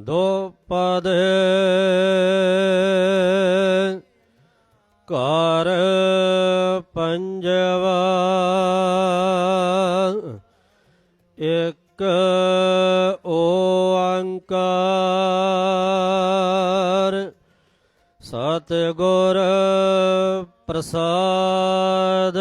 ਦੋ ਪਦ ਘਰ ਪੰਜਵਾ ਇੱਕ ਓੰਕਾਰ ਸਤਿਗੁਰ ਪ੍ਰਸਾਦ